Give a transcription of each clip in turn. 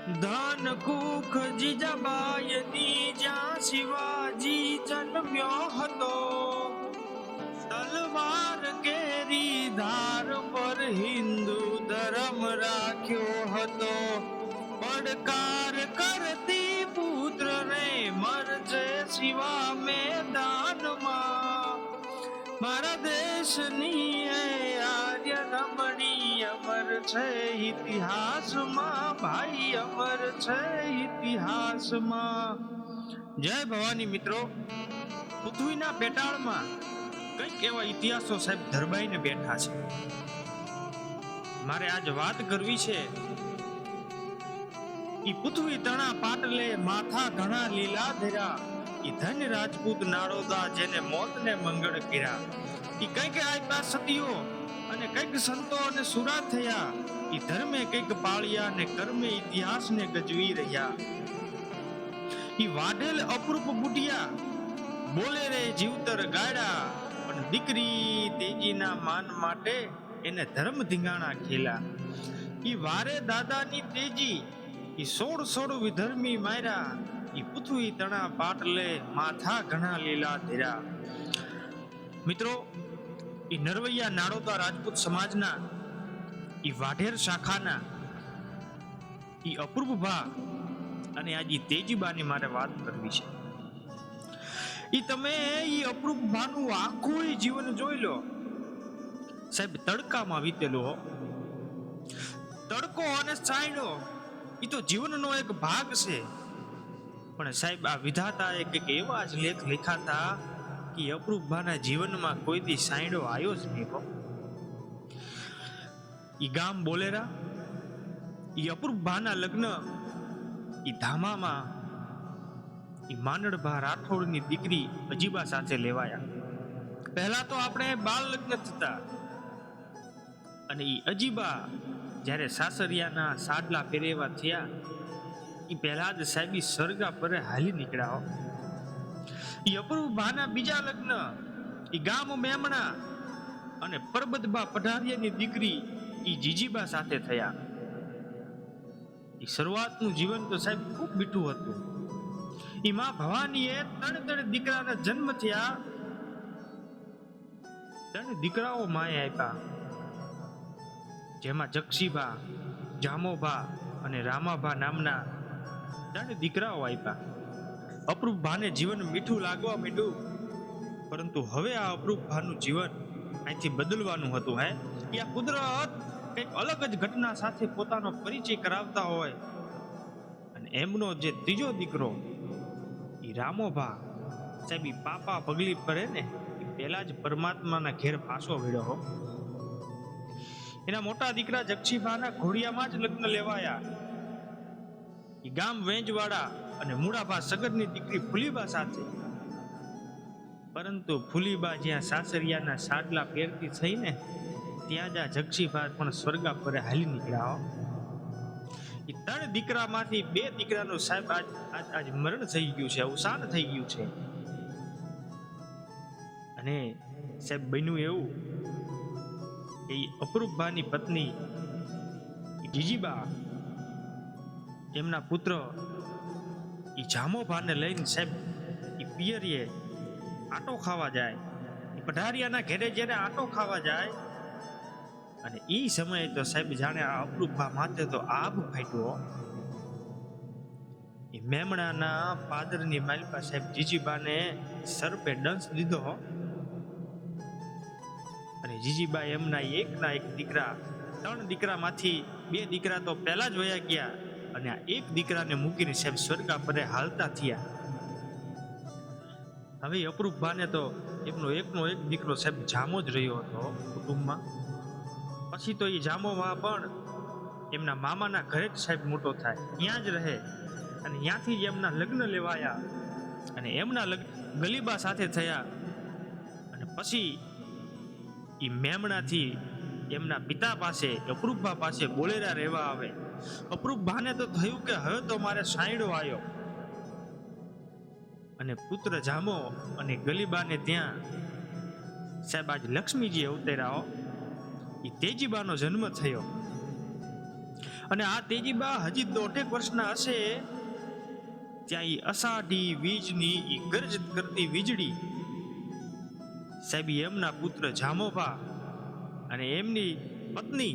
ધન કુખ જીજાબાયની જ્યાં શિવાજી જન્મ્યો હતો, તલવાર કેરી ધાર પર હિન્દુ ધર્મ રાખ્યો હતો. પડકાર કરતી પુત્રને મરજે શિવા મેદાનમાં મારા દેશની એ આર્ય રમણી અમર છે, ઇતિહાસમાં ભાઈ અમર છે, ઇતિહાસમાં. જય ભવાની મિત્રો, પૃથ્વીના પેટાળમાં કંઈક એવા ઇતિહાસો સાહેબ ધરબાઈને બેઠા છે. મારે આજ વાત કરવી છે ઈ પૃથ્વી તણા પાટલે માથા ઘણા લીલા ધર્યા. ઈ રાજપૂત નાળોદા જેને મોતને મંગળ કર્યા. ઈ કંઈક આપ્યા સતીઓ અને કંઈક સંતો અને સુરા થયા. ઈ ધર્મે કંઈક પાળ્યા ને કર્મે ઇતિહાસને ગજવી રહ્યા. ઈ વાઢેલ અપરૂપ બુટિયા, બોલે રે જીવતર ગાડા પણ દીકરી તેજીના માન માટે એને ધર્મ ધીંગાણા ખેલા. ઈ વારે દાદાની તેજી, ઈ સોળ સોળ વિધર્મી માર્યા. ઈ પૃથ્વી તણા પાટલે માથા ઘણા લીલા ધીરા. મિત્રો એ નરવૈયા નાડોદા રાજપૂત સમાજના એ વાઢેર શાખાના એ અપૂર્વ ભા અને આજે તેજીબાની મારે વાત કરવી છે. એ તમે એ અપરૂપ ભાનું આખું જીવન જોઈ લો. સાહેબ, તડકામાં વીતેલો તડકો અને છાંયડો એ તો જીવનનો એક ભાગ છે. પણ સાહેબ, આ વિધાતાએ કંઈક એવા જ લેખ લખાતા કે અપરૂપ ભાના જીવનમાં કોઈ દી સાંયડો આવ્યો જ નહીં ઈ ગામ બોલેરા, ઈ અપરૂપ ભાના લગ્ન, ઈ ધામામાં, ઈ માનડભા રાઠોડની દીકરી અજીબા સાથે લેવાયા. પહેલા તો આપણે બાળ લગ્ન થતા અને ઈ અજીબા જ્યારે સાસરિયાના સાડલા પહેરેવા થયા ઈ પહેલા જ સાહેબી સરગા પરે હાલી નીકળ્યા એ ઈ અપરૂપ ભાના બીજા લગ્ન એ ગામ મેમણા અને પરબતબા પઢારિયાની દીકરી એ જીજીબા સાથે થયા. એ શરૂઆતનું જીવન તો સાહેબ ખૂબ મીઠું હતું. એ માં ભવાનીએ ત્રણ ત્રણ દીકરાના જન્મ થયા. ત્રણ દીકરાઓ માએ આપ્યા. જેમાં જક્ષીભા જામોભા અને રામાભા નામના ત્રણ દીકરાઓ આપ્યા અપરૂપ ભાને જીવન મીઠું લાગવા મીઠું પરંતુ હવે આ અપરૂપ ભાનું જીવન અહીંથી બદલવાનું હતું, હે? કે આ કુદરત કંઈક અલગ જ ઘટના સાથે પોતાનો પરિચય કરાવતા હોય. અને એમનો જે ત્રીજો દીકરો, એ રામોભા સાહેબ પાપા પગલી પડે ને, એ પહેલા જ પરમાત્માના ઘેર પાછો વળ્યો હો. એના મોટા દીકરા જક્ષીભાના ઘોડિયામાં જ લગ્ન લેવાયા. ગામ વેંજવાડા અને મૂળાભા સગરની દીકરી ફુલીબા સાથે. પરંતુ ફુલીબા જ્યાં સાસરિયાના સાડલા પહેરતી થઈને ત્યાં જ આ જક્ષીભા પણ સ્વર્ગા પર હાલી નીકળ્યા એ ત્રણ દીકરામાંથી બે દીકરાનું સાહેબ આજ આજ આજ મરણ થઈ ગયું છે, અવસાન થઈ ગયું છે. અને સાહેબ બન્યું એવું એ અપરૂપભાની પત્ની જીજીબા એમના પુત્ર એ જામોભાને લઈને સાહેબ એ પિયરીએ આટો ખાવા જાય. એ પઢારિયાના ઘેરે જ્યારે આટો ખાવા જાય, અને એ સમયે તો સાહેબ જાણે આ અપરૂપભા માથે તો આભ ફાટ્યો એ મેમણાના પાદરની માલિકા સાહેબ જીજીબાને સર્પે દંશ દીધો અને જીજીબા એમના એકના એક દીકરા, ત્રણ દીકરામાંથી બે દીકરા તો પહેલા જ વયા ગયા. અને આ એક દીકરાને મૂકીને સાહેબ સ્વર્ગા પરે હાલતા થયા. હવે અપરૂપભાને તો એમનો એકનો એક દીકરો સાહેબ જામો જ રહ્યો હતો કુટુંબમાં. પછી તો એ જામોમાં પણ એમના મામાના ઘરે જ સાહેબ મોટો થાય, ત્યાં જ રહે અને ત્યાંથી જ એમના લગ્ન લેવાયા અને એમના લગ્ન ગલીબા સાથે થયા. અને પછી એ મેમણાથી એમના પિતા પાસે અપરૂપભા પાસે બોલેરા રહેવા આવે. અપરૂપભાને તો થયું કે હવે તો મારે સાંયડો આવ્યો અને પુત્ર જામો અને ગલીબાને ત્યાં સાહેબ આજ લક્ષ્મીજી અવતેરાઓ એ તેજીબાનો જન્મ થયો. અને આ તેજીબા હજી દોઢેક વર્ષના હશે ત્યાં એ અષાઢી વીજની એ ગરજ કરતી વીજળી. સાહેબ એમના પુત્ર જામોભા અને એમની પત્ની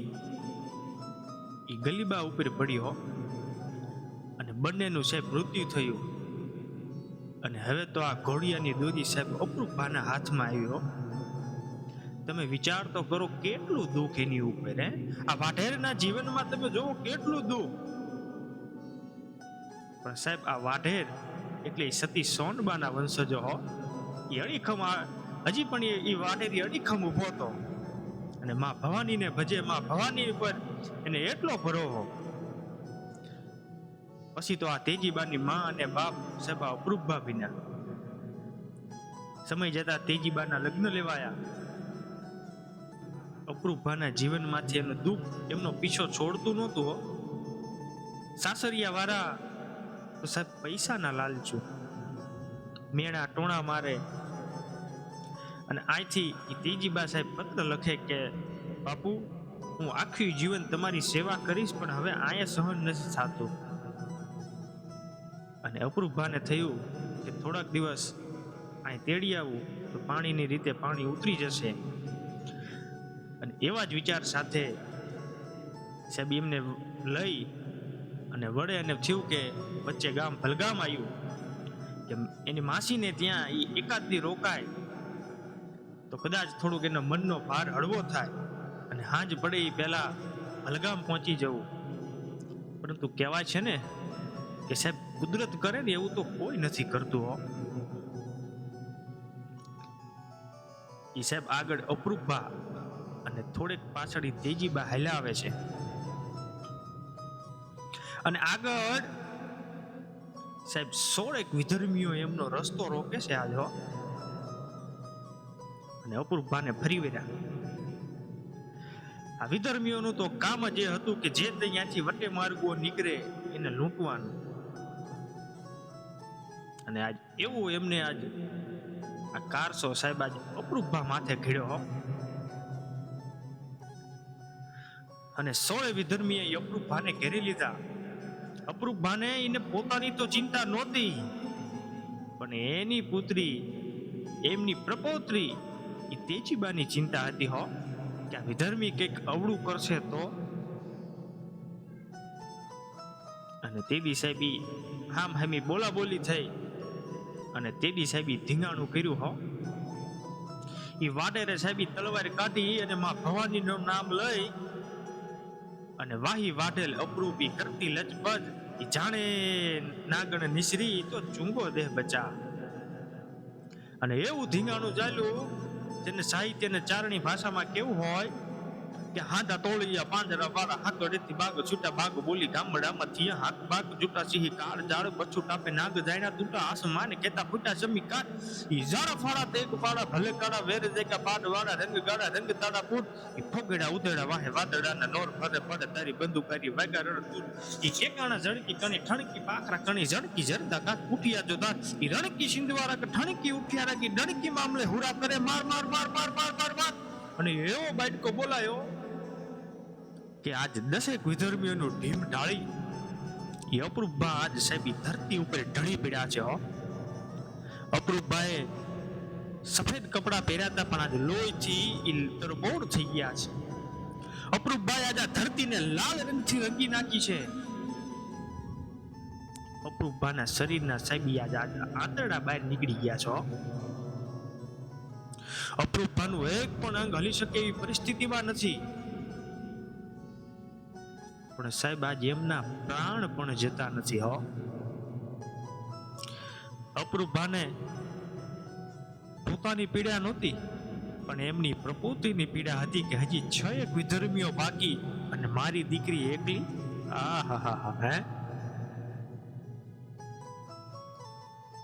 ઈ ગલીબા ઉપર પડ્યો અને બંનેનું સાહેબ મૃત્યુ થયું. અને હવે તો આ ઘોડિયાની દોરી સાહેબ અપરૂપાના હાથમાં આવ્યો. તમે વિચાર તો કરો કેટલું દુઃખ એની ઉપર, હે? આ વાઢેરના જીવનમાં તમે જોવો કેટલું દુઃખ. પણ સાહેબ, આ વાઢેર એટલે સતી સોનબાના વંશજો હો. એ અડીખમ હજી પણ એ- વાઢેર અડીખમ ઊભો હતો. અને માં ભવાનીને ભજે, માં ભવાની ઉપર એને એટલો ભરોવો. પછી તો આ તેજીબાની માં અને બાપ સભા અપરૂપભા ભીના સમય જતા તેજીબાના લગ્ન લેવાયા. અપરૂપભાના જીવનમાંથી એનું દુઃખ એમનો પીછો છોડતું નહોતું સાસરિયા વાળા તો સાહેબ પૈસાના લાલચું. મેણા ટોણા મારે. અને અહીંથી તેજીબા સાહેબ પત્ર લખે કે, બાપુ હું આખું જીવન તમારી સેવા કરીશ, પણ હવે આયા સહન નથી થતું. અને અપરૂપભાને થયું કે થોડાક દિવસ અહીં તેડી આવું, તો પાણીની રીતે પાણી ઉતરી જશે. અને એવા જ વિચાર સાથે સાહેબ એમને લઈ અને વડે અને થયું કે વચ્ચે ગામ ભલગામ આવ્યું કે એની માસીને ત્યાં એ એકાદ રોકાય. તો કદાચ થોડુંક એનો મનનો ભાર હળવો થાય. અને હાંજ પડે એ પહેલા અલગામ પહોંચી જવું. પરંતુ કહેવાય છે ને કે સાહેબ, કુદરત કરે ને એવું તો કોઈ નથી કરતું એ સાહેબ આગળ અપરૂપભા અને થોડેક પાછળ તેજીબા હલાવે છે. અને આગળ સાહેબ, સોળેક વિધર્મીઓ એમનો રસ્તો રોકે છે આજ અને અપરૂપાને ફરી વર્યા આ વિધર્મીઓનું તો કામ જ એ હતું કે જે ત્યાંથી વટે માર્ગો નીકળે એને લૂંટવાનું. અને આજ એવું એમને આજ આ કારસો સાહેબ આજ અપરૂપભા માથે ઘેડ્યો હો. અને સોળે વિધર્મીએ અપરૂપભાને ઘેરી લીધા. અપરૂપભાને એને પોતાની તો ચિંતા નહોતી. પણ એની પુત્રી, એમની પ્રપૌત્રી એ તેજીબાની ચિંતા હતી હો. કે આ વિધર્મી કંઈક અવળું કરશે તો? અને તેદી સાહેબી હામ હામી બોલા બોલી થઈ. અને તેદી સાહેબી ધીંગાણું કર્યું હો. એ વાડેરે સાહેબી તલવાર કાઢી અને માં ભવાનીનું નામ લઈ અને વાહી વાઢેલ અપરૂપી કરતી લજબજ એ જાણે નાગણ નિસરી તો ચુંગો દેહ બચા. અને એવું ધીંગાણું ચાલ્યું જેને સાહિત્ય અને ચારણી ભાષામાં કેવું હોય કે હાંડા તોળિયા પાંજરા વાળા હાથો રેતી બાગ છૂટા બાગ બોલી ગામડામાં થિયા હાથ બાગ જૂટા સિંહ કાળ જાળ બચ્ચું ટાપે નાગ જાયના તૂટા આસમાન કેતા ફૂટા સમી કાટ ઈ ફાળા તેક ફાળા ભલે કાળા વેર દેકા પાડ વાળા રંગ કાળા રંગ તાડા પૂટ ઈ ફોગડા ઉદેડા વાહે વાદળાના નોર ફરે ફરે તારી બંદૂકારી વાગા રણ તું ઈ ચેકાણા ઝડકી કણી ઠણકી પાખરા કણી ઝડકી ઝરતા કાક ઉઠિયા જોતા એ રણકી સિંધવારા ઠણકી ઉઠિયા રાખી ડણકી મામલે હુરા કરે માર માર માર માર માર માર માર. અને એવો બાઈટકો બોલાયો કે આજ દસેક વિધર્મીઓનું ઢીમ ઢાળી. એ અપરૂપભા આજ સાહેબ ધરતી ઉપર ઢળી પડ્યા છે, હો. અપરૂપભાએ સફેદ કપડાં પહેર્યા હતા, પણ આજ લોહીથી એ તરબોળ થઈ ગયા છે. અપરૂપભાઈ આજ ધરતીને લાલ રંગથી રંગી નાખી છે. અપરૂપભાના શરીરના સાહેબી આજ આંતરડા બહાર નીકળી ગયા છો અપરૂપભાનું એક પણ અંગ હલી શકે એવી પરિસ્થિતિમાં નથી. પણ સાહેબ આજ એમના પ્રાણ પણ જતા નથી, હો. અપરૂપભાને પોતાની પીડા નહોતી, પણ એમની પ્રકૃતિની પીડા હતી કે હજી છ એક વિધર્મીઓ બાકી અને મારી દીકરી એકલી? આહાહા હે?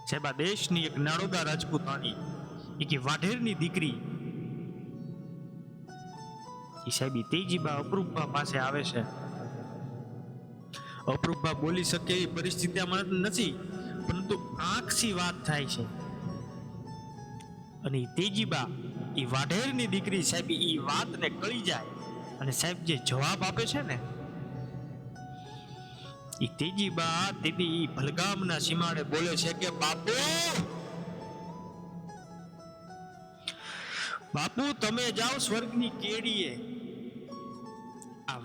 સાહેબ, આ દેશની એક નાડોદા રાજપૂતાની, એ કે વાઢેરની દીકરી. એ સાહેબ તેજીબા અપરૂપા પાસે આવે છે. અપરૂપા બોલી શકે એવી પરિસ્થિતિ આમાં નથી, પરંતુ આંખથી વાત થાય છે. અને તેજીબા, એ વાઢેરની દીકરી સાહેબ, એ વાતને કળી જાય અને સાહેબ જે જવાબ આપે છે ને, એ તેજીબા તેદી ભલગામના સીમાડે બોલે છે કે, બાપુ બાપુ, તમે જાઓ સ્વર્ગની કેડીએ.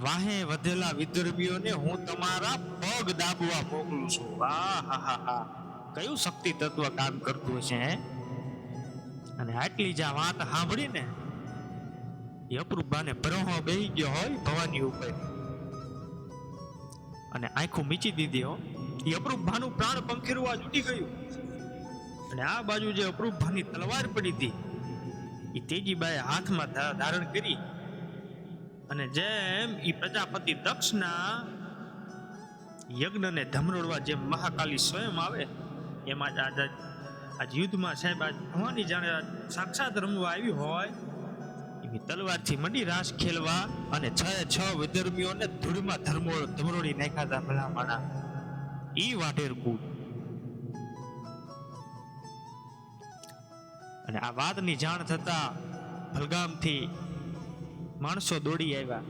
વાહે વધેલા વિદ્રવ્યોને હું તમારા પગ દાબવા મોકલું છું. વાહ, હા હા કયું શક્તિ તત્વ કામ કરતું હે? અને આટલી જ આ વાત સાંભળીને એ અપરૂપાને બ્રહ્મ બેહી ગયો હોય ભવાની ઉપર. અને આંખો મીચી દીધી, હો. એ અપરૂપાનું પ્રાણ પંખીરવા જૂટી ગયું. અને આ બાજુ જે અપરૂપભાની તલવાર પડી હતી, એ તેજીબાએ હાથમાં ધારણ કરી અને જેમ એ પ્રજાપતિ દક્ષના યજ્ઞને ધમરોડવા જેમ મહાકાલી સ્વયં આવે, એમાં જ આજ આજ યુદ્ધમાં સાહેબ, આજ ભવાની જાણે સાક્ષાત રમવા આવી હોય, એવી તલવારથી મંડી રાસ ખેલવા અને છ છ વિધર્મીઓને ધૂળમાં ધર્મો ધમરોડી નાખ્યા હતા એ માણા ઈ વાટેર કૂટ અને આ વાતની જાણ થતા ભલગામથી માણસો દોડી આવ્યા.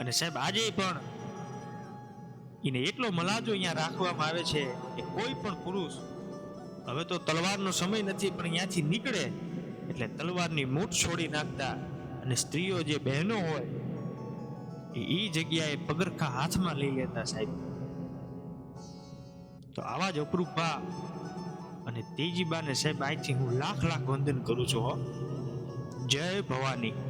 અને સાહેબ, આજે પણ એને એટલો મલાજો અહીંયા રાખવામાં આવે છે કે કોઈ પણ પુરુષ હવે તો તલવારનો સમય નથી, પણ અહીંયાથી નીકળે. એટલે તલવારની મૂઠ છોડી નાખતા અને સ્ત્રીઓ જે બહેનો હોય, એ જગ્યાએ પગરખા હાથમાં લઈ લેતા સાહેબ. તો આવા જ અપરૂપા અને તેજીબાને સાહેબ આજથી હું લાખ લાખ વંદન કરું છું હો. જય ભવાની.